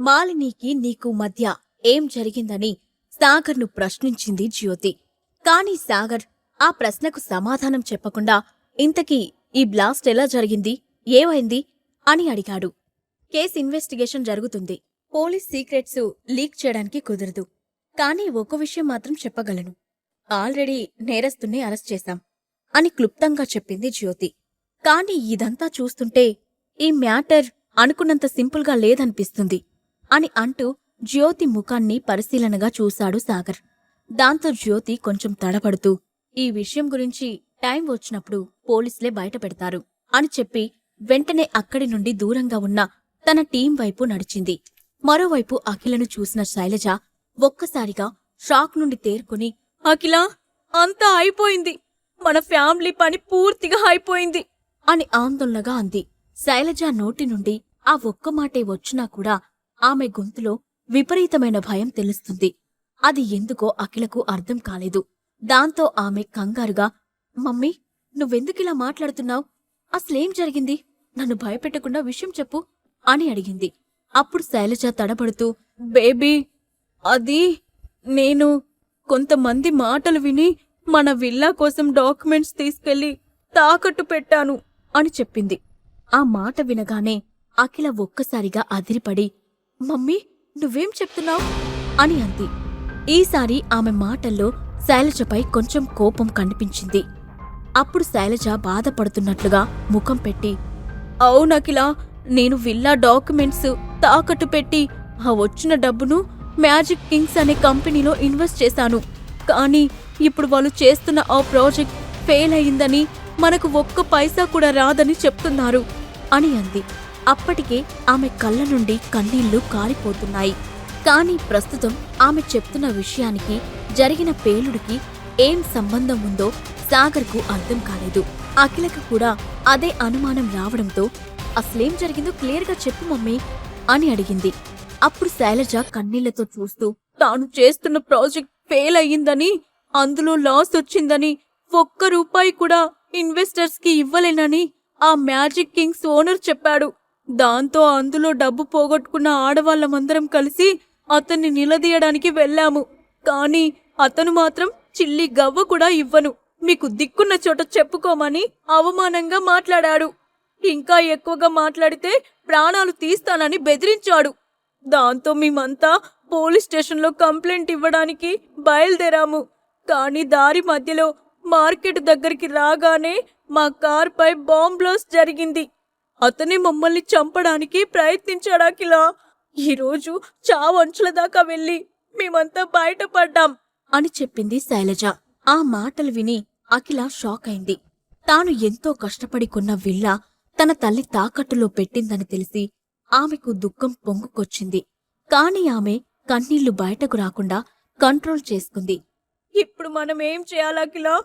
మాలినికి నీకు మధ్య ఏం జరిగిందని సాగర్ను ప్రశ్నించింది జ్యోతి. కాని సాగర్ ఆ ప్రశ్నకు సమాధానం చెప్పకుండా ఇంతకీ ఈ బ్లాస్ట్ ఎలా జరిగింది? ఏమైంది? అని అడిగాడు. కేస్ ఇన్వెస్టిగేషన్ జరుగుతుంది. పోలీస్ సీక్రెట్స్ లీక్ చేయడానికి కుదరదు. కానీ ఒక విషయం మాత్రం చెప్పగలను. ఆల్రెడీ నేరస్తున్నే అరెస్ట్ చేశాం అని క్లుప్తంగా చెప్పింది జ్యోతి. కాని ఇదంతా చూస్తుంటే ఈ మ్యాటర్ అనుకున్నంత సింపుల్గా లేదనిపిస్తుంది. అని అంటూ జ్యోతి ముఖాన్ని పరిశీలనగా చూశాడు సాగర్. దాంతో జ్యోతి కొంచెం తడబడుతూ ఈ విషయం గురించి టైం వచ్చినప్పుడు పోలీసులే బయట పెడతారు అని చెప్పి వెంటనే అక్కడి నుండి దూరంగా ఉన్న తన టీం వైపు నడిచింది. మరోవైపు అఖిలను చూసిన శైలజ ఒక్కసారిగా షాక్ నుండి తేరుకుని అఖిల అంతా అయిపోయింది. మన ఫ్యామిలీ పని పూర్తిగా అయిపోయింది అని ఆందోళనగా అంది. శైలజ నోటి నుండి ఆ ఒక్క మాటే వచ్చినా కూడా ఆమె గొంతులో విపరీతమైన భయం తెలుస్తుంది. అది ఎందుకో అఖిలకు అర్థం కాలేదు. దాంతో ఆమె కంగారుగా మమ్మీ నువ్వెందుకిలా మాట్లాడుతున్నావు? అసలేం జరిగింది? నన్ను భయపెట్టకుండా విషయం చెప్పు అని అడిగింది. అప్పుడు శైలజ తడబడుతూ బేబీ అది నేను కొంతమంది మాటలు విని మన విల్లా కోసం డాక్యుమెంట్స్ తీసుకెళ్ళి తాకట్టు పెట్టాను అని చెప్పింది. ఆ మాట వినగానే అఖిల ఒక్కసారిగా అదిరిపడి మమ్మీ నువ్వేం చెప్తున్నావు? అని అంది. ఈసారి ఆమె మాటల్లో శైలజపై కొంచెం కోపం కనిపించింది. అప్పుడు శైలజ బాధపడుతున్నట్లుగా ముఖం పెట్టి అవునకిలా నేను విల్లా డాక్యుమెంట్స్ తాకట్టు పెట్టి ఆ వచ్చిన డబ్బును మ్యాజిక్ కింగ్స్ అనే కంపెనీలో ఇన్వెస్ట్ చేశాను. కానీ ఇప్పుడు వాళ్ళు చేస్తున్న ఆ ప్రాజెక్ట్ ఫెయిల్ అయిందని మనకు ఒక్క పైసా కూడా రాదని చెప్తున్నారు అని అంది. అప్పటికే ఆమె కళ్ళ నుండి కన్నీళ్ళు కారిపోతున్నాయి. కానీ ప్రస్తుతం ఆమె చెప్తున్న విషయానికి జరిగిన పేలుడికి ఏం సంబంధం ఉందో సాగర్కు అర్థం కాలేదు. అఖిలకు కూడా అదే అనుమానం రావడంతో అసలేం జరిగిందో క్లియర్గా చెప్పు మమ్మీ అని అడిగింది. అప్పుడు శైలజ కన్నీళ్ళతో చూస్తూ తాను చేస్తున్న ప్రాజెక్ట్ ఫెయిల్ అయ్యిందని అందులో లాస్ వచ్చిందని ఒక్క రూపాయి కూడా ఇన్వెస్టర్స్కి ఇవ్వలేనని ఆ మ్యాజిక్ కింగ్స్ ఓనర్ చెప్పాడు. దాంతో అందులో డబ్బు పోగొట్టుకున్న ఆడవాళ్ళమందరం కలిసి అతన్ని నిలదీయడానికి వెళ్ళాము. కానీ అతను మాత్రం చిల్లి గవ్వ కూడా ఇవ్వను. మీకు దిక్కున్న చోట చెప్పుకోమని అవమానంగా మాట్లాడాడు. ఇంకా ఎక్కువగా మాట్లాడితే ప్రాణాలు తీస్తానని బెదిరించాడు. దాంతో మేమంతా పోలీస్ స్టేషన్లో కంప్లైంట్ ఇవ్వడానికి బయలుదేరాము. కానీ దారి మధ్యలో మార్కెట్ దగ్గరికి రాగానే మా కార్పై బాంబ్ బ్లాస్ట్ జరిగింది. అతనే మమ్మల్ని చంపడానికి ప్రయత్నించాడాకిలా ఈరోజు చావంచుల దాకా వెళ్ళి మేమంతా బయటపడ్డాం అని చెప్పింది శైలజ. ఆ మాటలు విని అఖిల షాక్ అయింది. తాను ఎంతో కష్టపడి కొన్న విల్లా తన తల్లి తాకట్టులో పెట్టిందని తెలిసి ఆమెకు దుఃఖం పొంగుకొచ్చింది. కాని ఆమె కన్నీళ్ళు బయటకు రాకుండా కంట్రోల్ చేసుకుంది. ఇప్పుడు మనం ఏం చేయాలకిలా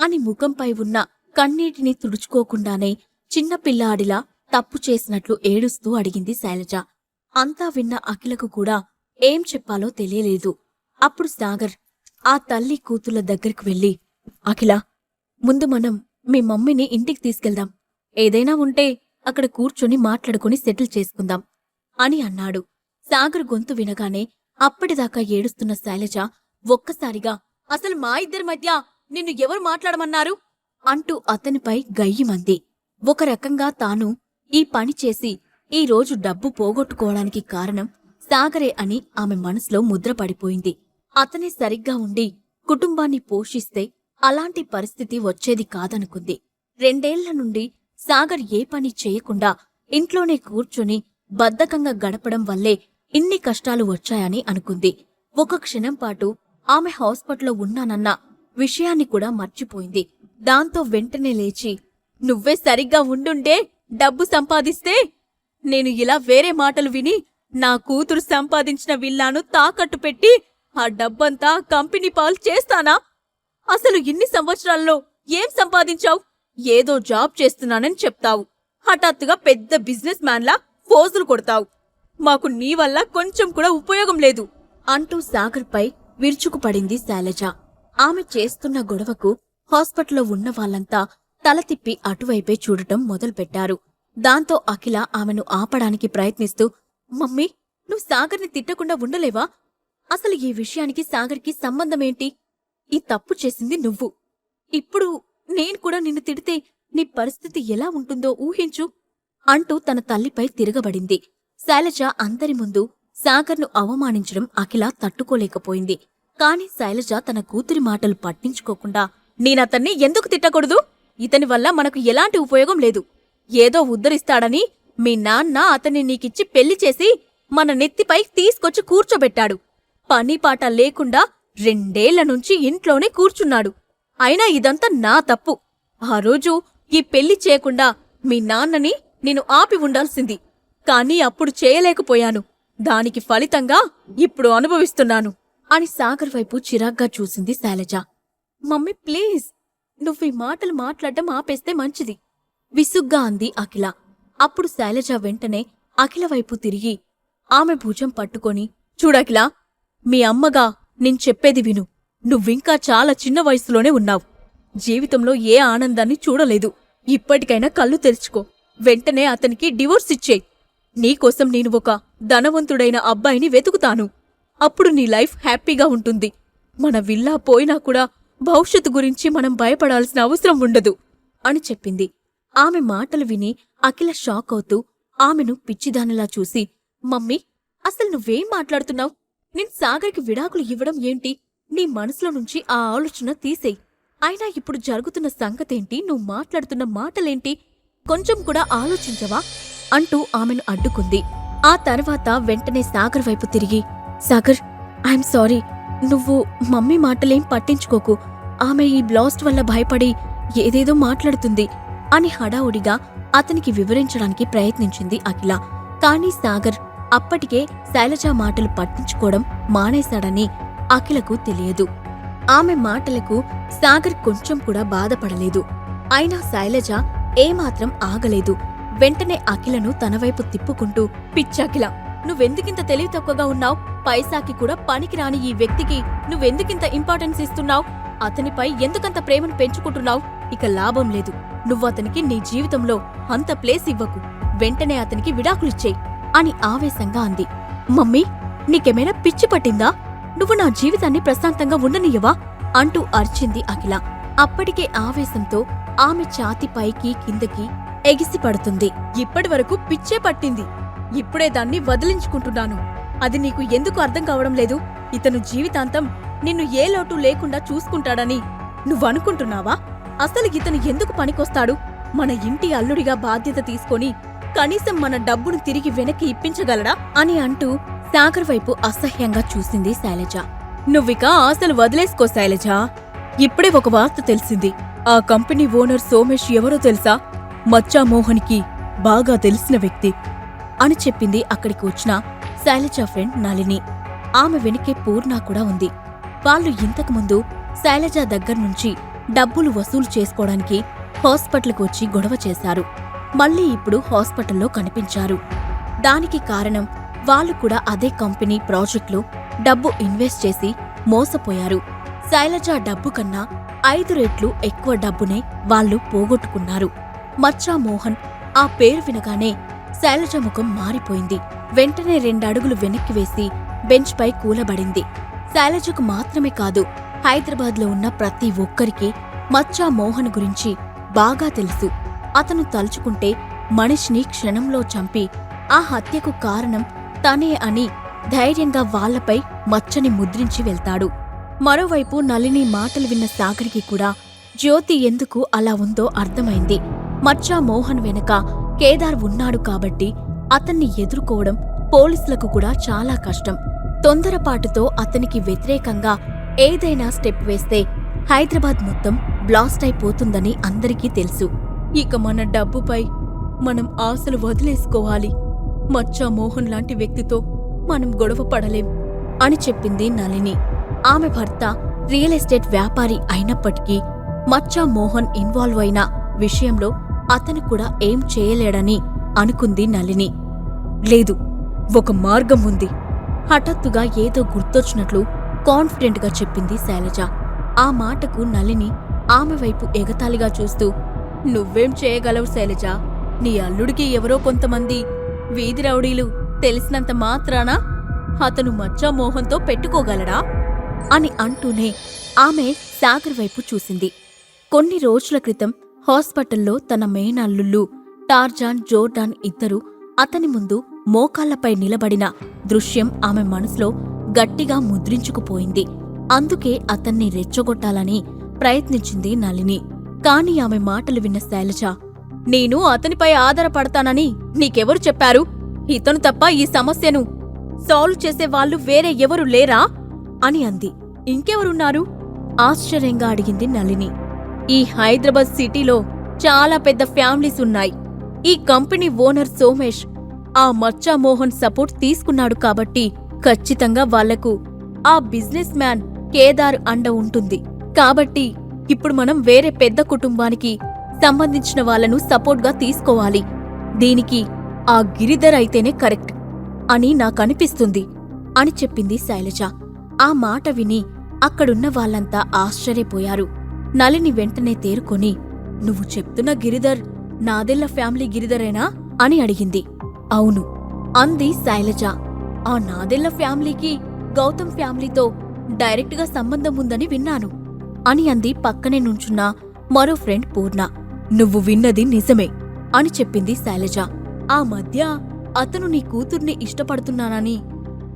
అని ముఖంపై ఉన్న కన్నీటిని తుడుచుకోకుండానే చిన్నపిల్లాడిలా తప్పు చేసినట్లు ఏడుస్తూ అడిగింది శైలజ. అంతా విన్న అఖిలకు కూడా ఏం చెప్పాలో తెలియలేదు. అప్పుడు సాగర్ ఆ తల్లి కూతుళ్ళ దగ్గరికి వెళ్ళి అఖిల ముందు మనం మీ మమ్మీని ఇంటికి తీసుకెళ్దాం. ఏదైనా ఉంటే అక్కడ కూర్చొని మాట్లాడుకుని సెటిల్ చేసుకుందాం అని అన్నాడు. సాగర్ గొంతు వినగానే అప్పటిదాకా ఏడుస్తున్న శైలజ ఒక్కసారిగా అసలు మా ఇద్దరి మధ్య నిన్ను ఎవరు మాట్లాడమన్నారు? అంటూ అతనిపై గయ్యిమంది ఒక రకంగా తాను ఈ పని చేసి ఈరోజు డబ్బు పోగొట్టుకోవడానికి కారణం సాగరే అని ఆమె మనసులో ముద్రపడిపోయింది అతనే సరిగ్గా ఉండి కుటుంబాన్ని పోషిస్తే అలాంటి పరిస్థితి వచ్చేది కాదనుకుంది. రెండేళ్ళ నుండి సాగర్ ఏ పని చేయకుండా ఇంట్లోనే కూర్చొని బద్ధకంగా గడపడం వల్లే ఇన్ని కష్టాలు వచ్చాయని అనుకుంది. ఒక క్షణం పాటు ఆమె హాస్పిటల్లో ఉన్నానన్న విషయాన్ని కూడా మర్చిపోయింది. దాంతో వెంటనే లేచి నువ్వే సరిగ్గా ఉండుంటే డబ్బు సంపాదిస్తే నేను ఇలా వేరే మాటలు విని నా కూతురు సంపాదించిన విల్లాను తాకట్టు పెట్టి ఆ డబ్బంతా కంపెనీ పాలు చేస్తానా? అసలు ఇన్ని సంవత్సరాల్లో ఏం సంపాదించావు? ఏదో జాబ్ చేస్తున్నానని చెప్తావు. హఠాత్తుగా పెద్ద బిజినెస్ మ్యాన్లా ఫోజులు కొడతావు. మాకు నీ వల్ల కొంచెం కూడా ఉపయోగం లేదు అంటూ సాగర్పై విరుచుకుపడింది శైలజ. ఆమె చేస్తున్న గొడవకు హాస్పిటల్లో ఉన్న వాళ్ళంతా తల తిప్పి అటువైపే చూడటం మొదలుపెట్టారు. దాంతో అఖిల ఆమెను ఆపడానికి ప్రయత్నిస్తూ మమ్మీ నువ్వు సాగర్ని తిట్టకుండా ఉండలేవా? అసలు ఈ విషయానికి సాగర్కి సంబంధమేంటి? ఈ తప్పు చేసింది నువ్వు. ఇప్పుడు నేను కూడా నిన్ను తిడితే నీ పరిస్థితి ఎలా ఉంటుందో ఊహించు అంటూ తన తల్లిపై తిరగబడింది. శైలజ అందరి ముందు సాగర్ను అవమానించడం అఖిల తట్టుకోలేకపోయింది. కాని శైలజ తన కూతురి మాటలు పట్టించుకోకుండా నేనతన్ని ఎందుకు తిట్టకూడదు? ఇతని వల్ల మనకు ఎలాంటి ఉపయోగం లేదు. ఏదో ఉద్ధరిస్తాడని మీ నాన్న అతన్ని నీకిచ్చి పెళ్ళి చేసి మన నెత్తిపై తీసుకొచ్చి కూర్చోబెట్టాడు. పనిపాట లేకుండా రెండేళ్ళ నుంచి ఇంట్లోనే కూర్చున్నాడు. అయినా ఇదంతా నా తప్పు. ఆ రోజు ఈ పెళ్ళి చేయకుండా మీ నాన్నని నేను ఆపి ఉండాల్సింది. కానీ అప్పుడు చేయలేకపోయాను. దానికి ఫలితంగా ఇప్పుడు అనుభవిస్తున్నాను. అని సాగర్ వైపు చిరాగ్గా చూసింది శైలజ. మమ్మీ ప్లీజ్ నువ్వు ఈ మాటలు మాట్లాడటం ఆపేస్తే మంచిది. విసుగ్గా అంది అఖిల. అప్పుడు శైలజ వెంటనే అఖిల వైపు తిరిగి ఆమె భుజం పట్టుకొని చూడఖిల మీ అమ్మగా నేను చెప్పేది విను. నువ్వింకా చాలా చిన్న వయసులోనే ఉన్నావు. జీవితంలో ఏ ఆనందాన్ని చూడలేదు. ఇప్పటికైనా కళ్ళు తెరుచుకో. వెంటనే అతనికి డివోర్స్ ఇచ్చేయ్. నీకోసం నేను ఒక ధనవంతుడైన అబ్బాయిని వెతుకుతాను. అప్పుడు నీ లైఫ్ హ్యాపీగా ఉంటుంది. మన విల్లా పోయినా కూడా భవిష్యత్తు గురించి మనం భయపడాల్సిన అవసరం ఉండదు అని చెప్పింది. ఆమె మాటలు విని అఖిల షాక్ అవుతూ ఆమెను పిచ్చిదానిలా చూసి మమ్మీ అసలు నువ్వేం మాట్లాడుతున్నావు? నేను సాగర్కి విడాకులు ఇవ్వడం ఏంటి? నీ మనసులో నుంచి ఆ ఆలోచన తీసేయ్. అయినా ఇప్పుడు జరుగుతున్న సంగతేంటి? నువ్వు మాట్లాడుతున్న మాటలేంటి? కొంచెం కూడా ఆలోచించవా? అంటూ ఆమెను అడ్డుకుంది. ఆ తర్వాత వెంటనే సాగర్ వైపు తిరిగి సాగర్ ఐఎమ్ సారీ నువ్వు మమ్మీ మాటలేం పట్టించుకోకు. ఆమె ఈ బ్లాస్ట్ వల్ల భయపడి ఏదేదో మాట్లాడుతుంది అని హడావుడిగా అతనికి వివరించడానికి ప్రయత్నించింది అఖిల. కానీ సాగర్ అప్పటికే శైలజ మాటలు పట్టించుకోవడం మానేశాడని అఖిలకు తెలియదు. ఆమె మాటలకు సాగర్ కొంచెం కూడా బాధపడలేదు. అయినా శైలజ ఏమాత్రం ఆగలేదు. వెంటనే అఖిలను తనవైపు తిప్పుకుంటూ పిచ్చాకిల నువ్వెందుకింత తెలివి తక్కువగా ఉన్నావ్? పైసాకి కూడా పనికిరాని ఈ వ్యక్తికి నువ్వెందుకింత ఇంపార్టెన్స్ ఇస్తున్నావు? అతనిపై ఎందుకంత ప్రేమను పెంచుకుంటున్నావు? ఇక లాభం లేదు. నువ్వు అతనికి నీ జీవితంలో అంత ప్లేస్ ఇవ్వకు. వెంటనే అతనికి విడాకులిచ్చేయి అని ఆవేశంగా అంది. మమ్మీ నీకేమైనా పిచ్చి పట్టిందా? నువ్వు నా జీవితాన్ని ప్రశాంతంగా ఉండనియ్యవా అంటూ అర్చింది అఖిల. అప్పటికే ఆవేశంతో ఆమె ఛాతి పైకి కిందకి ఎగిసి పడుతుంది ఇప్పటి వరకు పిచ్చే పట్టింది. ఇప్పుడే దాన్ని వదిలించుకుంటున్నాను. అది నీకు ఎందుకు అర్థం కావడం లేదు? ఇతను జీవితాంతం నిన్ను ఏ లోటు లేకుండా చూసుకుంటాడని నువ్వనుకుంటున్నావా అసలు ఇతను ఎందుకు పనికొస్తాడు? మన ఇంటి అల్లుడిగా బాధ్యత తీసుకొని కనీసం మన డబ్బును తిరిగి వెనక్కి ఇప్పించగలడా? అని అంటూ సాగర్ వైపు అసహ్యంగా చూసింది శైలజ. నువ్విక ఆశలు వదిలేసుకో శైలజ. ఇప్పుడే ఒక వార్త తెలిసింది. ఆ కంపెనీ ఓనర్ సోమేష్ ఎవరో తెలుసా? మచ్చా మోహన్కి బాగా తెలిసిన వ్యక్తి అని చెప్పింది అక్కడికి వచ్చిన శైలజ ఫ్రెండ్ నళిని. ఆమె వెనుకే పూర్ణ కూడా ఉంది. వాళ్ళు ఇంతకుముందు శైలజ దగ్గర్నుంచి డబ్బులు వసూలు చేసుకోవడానికి హాస్పిటల్కు వచ్చి గొడవ చేశారు. మళ్ళీ ఇప్పుడు హాస్పిటల్లో కనిపించారు. దానికి కారణం వాళ్ళు కూడా అదే కంపెనీ ప్రాజెక్టులో డబ్బు ఇన్వెస్ట్ చేసి మోసపోయారు. శైలజ డబ్బు కన్నా ఐదు రెట్లు ఎక్కువ డబ్బునే వాళ్ళు పోగొట్టుకున్నారు. మచ్చా మోహన్ ఆ పేరు వినగానే శైలజ ముఖం మారిపోయింది. వెంటనే రెండడుగులు వెనక్కి వేసి బెంచ్పై కూలబడింది. శైలజకు మాత్రమే కాదు హైదరాబాద్లో ఉన్న ప్రతి ఒక్కరికి మచ్చా మోహన్ గురించి బాగా తెలుసు. అతను తలుచుకుంటే మనిషిని క్షణంలో చంపి ఆ హత్యకు కారణం తనే అని ధైర్యంగా వాళ్ళపై మచ్చని ముద్రించి వెళ్తాడు. మరోవైపు నలిని మాటలు విన్న సాగర్కి కూడా జ్యోతి ఎందుకు అలా ఉందో అర్థమైంది. మచ్చా మోహన్ వెనక కేదార్ ఉన్నాడు కాబట్టి అతన్ని ఎదుర్కోవడం పోలీసులకు కూడా చాలా కష్టం. తొందరపాటుతో అతనికి వ్యతిరేకంగా ఏదైనా స్టెప్ వేస్తే హైదరాబాద్ మొత్తం బ్లాస్ట్ అయిపోతుందని అందరికీ తెలుసు. ఇక మన డబ్బుపై మనం ఆశలు వదిలేసుకోవాలి. మచ్చా మోహన్ లాంటి వ్యక్తితో మనం గొడవ పడలేం అని చెప్పింది నళిని. ఆమె భర్త రియల్ ఎస్టేట్ వ్యాపారి అయినప్పటికీ మచ్చా మోహన్ ఇన్వాల్వ్ అయిన విషయంలో అతను కూడా ఏం చేయలేడని అనుకుంది నలిని లేదు ఒక మార్గం ఉంది. హఠాత్తుగా ఏదో గుర్తొచ్చినట్లు కాన్ఫిడెంట్గా చెప్పింది శైలజ. ఆ మాటకు నలిని ఆమె వైపు ఎగతాళిగా చూస్తూ నువ్వేం చేయగలవు శైలజ? నీ అల్లుడికి ఎవరో కొంతమంది వీధి రౌడీలు తెలిసినంత మాత్రానా అతను మచ్చా మోహంతో పెట్టుకోగలడా? అని అంటూనే ఆమె సాగర్ వైపు చూసింది. కొన్ని రోజుల క్రితం హాస్పిటల్లో తన మేనల్లుళ్ళు టార్జాన్ జోర్డాన్ ఇద్దరు అతని ముందు మోకాళ్ళపై నిలబడిన దృశ్యం ఆమె మనసులో గట్టిగా ముద్రించుకుపోయింది. అందుకే అతన్ని రెచ్చగొట్టాలని ప్రయత్నించింది నళిని. కాని ఆమె మాటలు విన్న శైలజ నేను అతనిపై ఆధారపడతానని నీకెవరు చెప్పారు? ఇతను తప్ప ఈ సమస్యను సాల్వ్ చేసేవాళ్ళు వేరే ఎవరు లేరా? అని అంది. ఇంకెవరున్నారు? ఆశ్చర్యంగా అడిగింది నళిని. ఈ హైదరాబాద్ సిటీలో చాలా పెద్ద ఫ్యామిలీస్ ఉన్నాయి. ఈ కంపెనీ ఓనర్ సోమేష్ ఆ మచ్చా మోహన్ సపోర్ట్ తీసుకున్నాడు కాబట్టి ఖచ్చితంగా వాళ్ళకు ఆ బిజినెస్ మ్యాన్ కేదార్ అండ ఉంటుంది. కాబట్టి ఇప్పుడు మనం వేరే పెద్ద కుటుంబానికి సంబంధించిన వాళ్ళను సపోర్ట్గా తీసుకోవాలి. దీనికి ఆ గిరిధర్ అయితేనే కరెక్ట్ అని నాకనిపిస్తుంది అని చెప్పింది శైలజ. ఆ మాట విని అక్కడున్న వాళ్ళంతా ఆశ్చర్యపోయారు. నలిని వెంటనే తేరుకొని నువ్వు చెప్తున్న గిరిధర్ నాదెల్ల ఫ్యామిలీ గిరిధరేనా? అని అడిగింది. అవును అంది శైలజ. ఆ నాదెల్ల ఫ్యామిలీకి గౌతమ్ ఫ్యామిలీతో డైరెక్ట్గా సంబంధం ఉందని విన్నాను అని అంది పక్కనే నుంచున్న మరో ఫ్రెండ్ పూర్ణ. నువ్వు విన్నది నిజమే అని చెప్పింది శైలజ. ఆ మధ్య అతను నీ కూతుర్ని ఇష్టపడుతున్నానని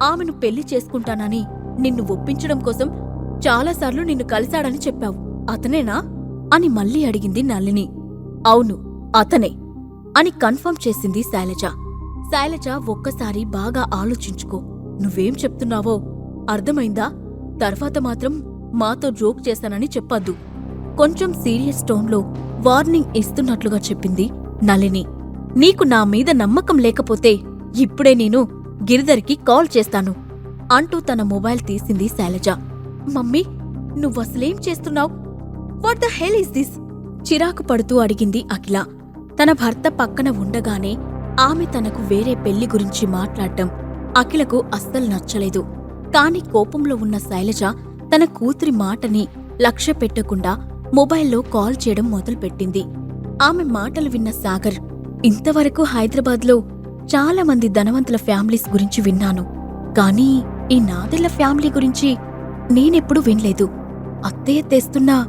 ఆమెను పెళ్ళి చేసుకుంటానని నిన్ను ఒప్పించడం కోసం చాలాసార్లు నిన్ను కలిశాడని చెప్పావు. అతనేనా? అని మళ్ళీ అడిగింది నళిని. అవును అతనే అని కన్ఫర్మ్ చేసింది శైలజ. శైలజ ఒక్కసారి బాగా ఆలోచించుకో. నువ్వేం చెప్తున్నావో? అర్థమైందా? తర్వాత మాత్రం మాతో జోక్ చేశానని చెప్పద్దు. కొంచెం సీరియస్ టోన్లో వార్నింగ్ ఇస్తున్నట్లుగా చెప్పింది నళిని. నీకు నా మీద నమ్మకం లేకపోతే ఇప్పుడే నేను గిరిధర్కి కాల్ చేస్తాను అంటూ తన మొబైల్ తీసింది శైలజ. మమ్మీ నువ్వసలేం చేస్తున్నావు? What the hell is this చిరాకు పడుతూ అడిగింది అఖిల. తన భర్త పక్కన ఉండగానే ఆమె తనకు వేరే పెళ్ళి గురించి మాట్లాడటం అఖిలకు అస్సలు నచ్చలేదు. కాని కోపంలో ఉన్న శైలజ తన కూతురి మాటని లక్ష్య పెట్టకుండా మొబైల్లో కాల్ చేయడం మొదలుపెట్టింది. ఆమె మాటలు విన్న సాగర్ ఇంతవరకు హైదరాబాద్లో చాలామంది ధనవంతుల ఫ్యామిలీస్ గురించి విన్నాను. కానీ ఈ నాదెళ్ళ ఫ్యామిలీ గురించి నేనెప్పుడూ వినలేదు. అత్తయ్య తెస్తున్నా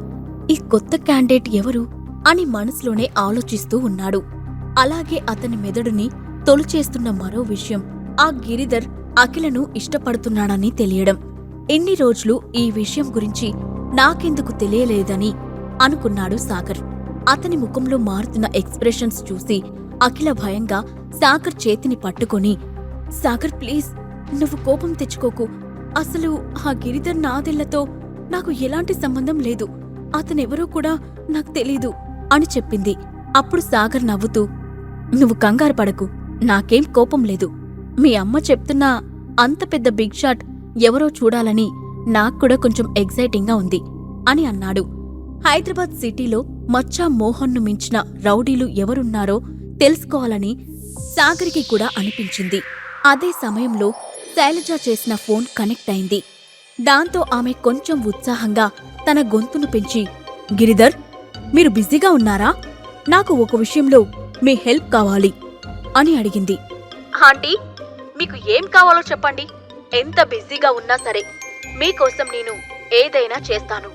ఈ కొత్త క్యాండిడేట్ ఎవరు అని మనసులోనే ఆలోచిస్తూ ఉన్నాడు. అలాగే అతని మెదడుని తొలిచేస్తున్న మరో విషయం ఆ గిరిధర్ అఖిలను ఇష్టపడుతున్నాడని తెలియడం. ఎన్ని రోజులు ఈ విషయం గురించి నాకెందుకు తెలియలేదని అనుకున్నాడు సాగర్. అతని ముఖంలో మారుతున్న ఎక్స్ప్రెషన్స్ చూసి అఖిల భయంగా సాగర్ చేతిని పట్టుకొని సాగర్ ప్లీజ్ నువ్వు కోపం తెచ్చుకోకు. అసలు ఆ గిరిధర్ నాదెళ్ళతో నాకు ఎలాంటి సంబంధం లేదు. అతనెవరో కూడా నాకు తెలీదు అని చెప్పింది. అప్పుడు సాగర్ నవ్వుతూ నువ్వు కంగారు పడకు నాకేం కోపం లేదు. మీ అమ్మ చెప్తున్నా అంత పెద్ద బిగ్ షాట్ ఎవరో చూడాలని నాక్కూడా కొంచెం ఎగ్జైటింగ్గా ఉంది అని అన్నాడు. హైదరాబాద్ సిటీలో మచ్చా మోహన్ను మించిన రౌడీలు ఎవరున్నారో తెలుసుకోవాలని సాగర్కి కూడా అనిపించింది. అదే సమయంలో శైలజ చేసిన ఫోన్ కనెక్ట్ అయింది. దాంతో ఆమె కొంచెం ఉత్సాహంగా తన గొంతును పెంచి గిరిధర్ మీరు బిజీగా ఉన్నారా? నాకు ఒక విషయంలో మీ హెల్ప్ కావాలి అని అడిగింది. ఆంటీ మీకు ఏం కావాలో చెప్పండి. ఎంత బిజీగా ఉన్నా సరే మీకోసం నేను ఏదైనా చేస్తాను.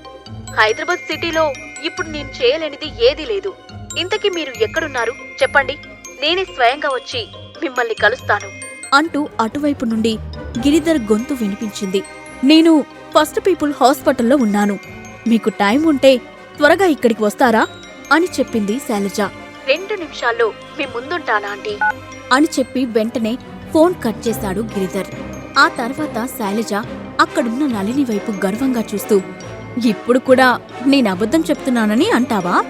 హైదరాబాద్ సిటీలో ఇప్పుడు నేను చేయలేనిది ఏదీ లేదు. ఇంతకీ మీరు ఎక్కడున్నారు? చెప్పండి. నేనే స్వయంగా వచ్చి మిమ్మల్ని కలుస్తాను. అంటూ అటువైపు నుండి గిరిధర్ గొంతు వినిపించింది. నేను ఫస్ట్ పీపుల్ హాస్పిటల్లో ఉన్నాను. మీకు టైం ఉంటే త్వరగా ఇక్కడికి వస్తారా? అని చెప్పింది శైలజ. రెండు నిమిషాల్లో మీ ముందుంటానా ఆంటీ? అని చెప్పి వెంటనే ఫోన్ కట్ చేశాడు గిరిధర్. ఆ తర్వాత శైలజ అక్కడున్న నళిని వైపు గర్వంగా చూస్తూ ఇప్పుడు కూడా నేను అబద్ధం చెప్తున్నానని అంటావా?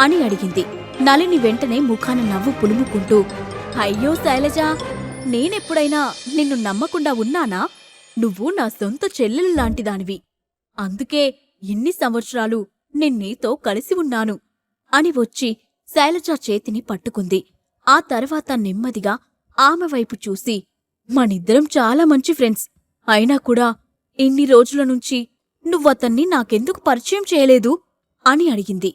అని అడిగింది. నళిని వెంటనే ముఖాన నవ్వు పులుముకుంటూ అయ్యో శైలజ నేనెప్పుడైనా నిన్ను నమ్మకుండా ఉన్నానా? నువ్వు నా సొంత చెల్లెలు లాంటిదానివి. అందుకే ఇన్ని సంవత్సరాలు నిన్నీతో కలిసి ఉన్నాను అని వచ్చి శైలజ చేతిని పట్టుకుంది. ఆ తర్వాత నెమ్మదిగా ఆమె వైపు చూసి మనిద్దరం చాలా మంచి ఫ్రెండ్స్. అయినా కూడా ఇన్ని రోజుల నుంచి నువ్వతన్ని నాకెందుకు పరిచయం చేయలేదు? అని అడిగింది.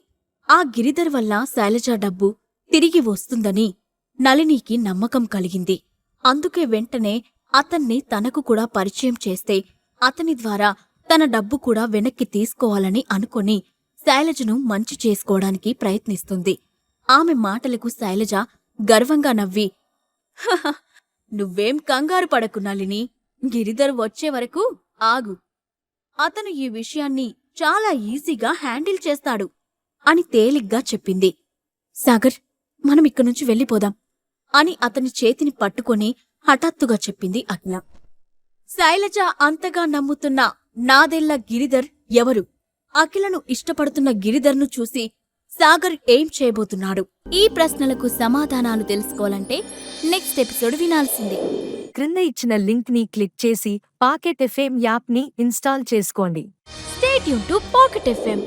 ఆ గిరిధర్ వల్ల శైలజ డబ్బు తిరిగి వస్తుందని నళినికి నమ్మకం కలిగింది. అందుకే వెంటనే అతన్ని తనకు కూడా పరిచయం చేస్తే అతని ద్వారా తన డబ్బు కూడా వెనక్కి తీసుకోవాలని అనుకొని శైలజను మంచి చేసుకోవడానికి ప్రయత్నిస్తుంది. ఆమె మాటలకు శైలజ గర్వంగా నవ్వి నువ్వేం కంగారు పడకు నలిని గిరిధర్ వచ్చే వరకు ఆగు. అతను ఈ విషయాన్ని చాలా ఈజీగా హ్యాండిల్ చేస్తాడు అని తేలిగ్గా చెప్పింది. సాగర్ మనం ఇక్కడి నుంచి వెళ్ళిపోదాం అని అతని చేతిని పట్టుకొని హఠాత్తుగా చెప్పింది అజ్ఞ. శైలజ అంతగా నమ్ముతున్న నాదెల్ల గిరిధర్ ఎవరు? అఖిలను ఇష్టపడుతున్న గిరిధర్ను చూసి సాగర్ ఏం చేయబోతున్నాడు? ఈ ప్రశ్నలకు సమాధానాలు తెలుసుకోవాలంటే నెక్స్ట్ ఎపిసోడ్ వినాల్సిందే. క్రింద ఇచ్చిన లింక్ని క్లిక్ చేసి పాకెట్ ఎఫ్ఎం యాప్ని ఇన్స్టాల్ చేసుకోండి. స్టేట్ యూన్ టు పాకెట్ ఎఫ్ఎం